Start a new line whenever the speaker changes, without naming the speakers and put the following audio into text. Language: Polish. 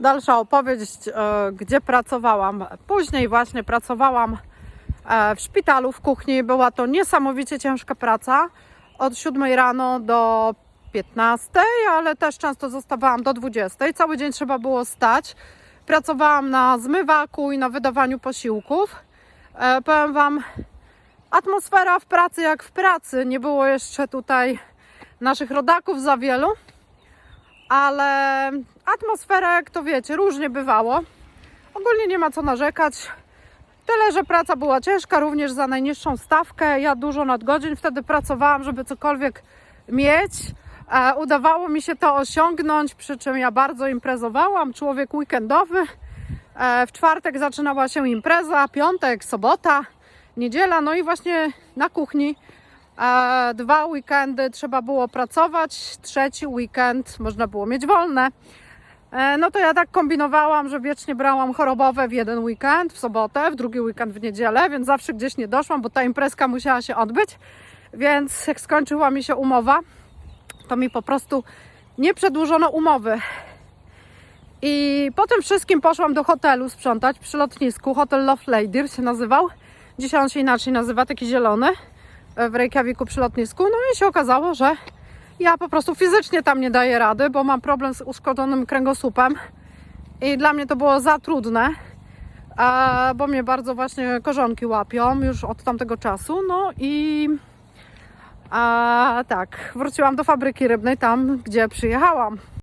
Dalsza opowieść, e, gdzie pracowałam. Później właśnie pracowałam e, w szpitalu, w kuchni. Była to niesamowicie ciężka praca. Od 7 rano do 15, ale też często zostawałam do 20. Cały dzień trzeba było stać. Pracowałam na zmywaku i na wydawaniu posiłków. E, Powiem Wam, atmosfera w pracy jak w pracy. Nie było jeszcze tutaj naszych rodaków za wielu, ale atmosfera, jak to wiecie, różnie bywało. Ogólnie nie ma co narzekać. Tyle, że praca była ciężka, również za najniższą stawkę. Ja dużo nadgodzin wtedy pracowałam, żeby cokolwiek mieć. E, udawało mi się to osiągnąć, przy czym ja bardzo imprezowałam, człowiek weekendowy. E, w czwartek zaczynała się impreza, piątek, sobota, niedziela, no i właśnie na kuchni e, dwa weekendy trzeba było pracować, trzeci weekend można było mieć wolne. E, No to ja tak kombinowałam, że wiecznie brałam chorobowe w jeden weekend, w sobotę, w drugi weekend w niedzielę, więc zawsze gdzieś nie doszłam, bo ta imprezka musiała się odbyć. Więc jak skończyła mi się umowa, to mi po prostu nie przedłużono umowy. I po tym wszystkim poszłam do hotelu sprzątać przy lotnisku. Hotel Love Lady się nazywał. Dzisiaj on się inaczej nazywa, taki zielony w Reykjaviku przy lotnisku. No i się okazało, że ja po prostu fizycznie tam nie daję rady, bo mam problem z uszkodzonym kręgosłupem i dla mnie to było za trudne, e, bo mnie bardzo właśnie korzonki łapią już od tamtego czasu. No i a, tak, wróciłam do fabryki rybnej tam, gdzie przyjechałam.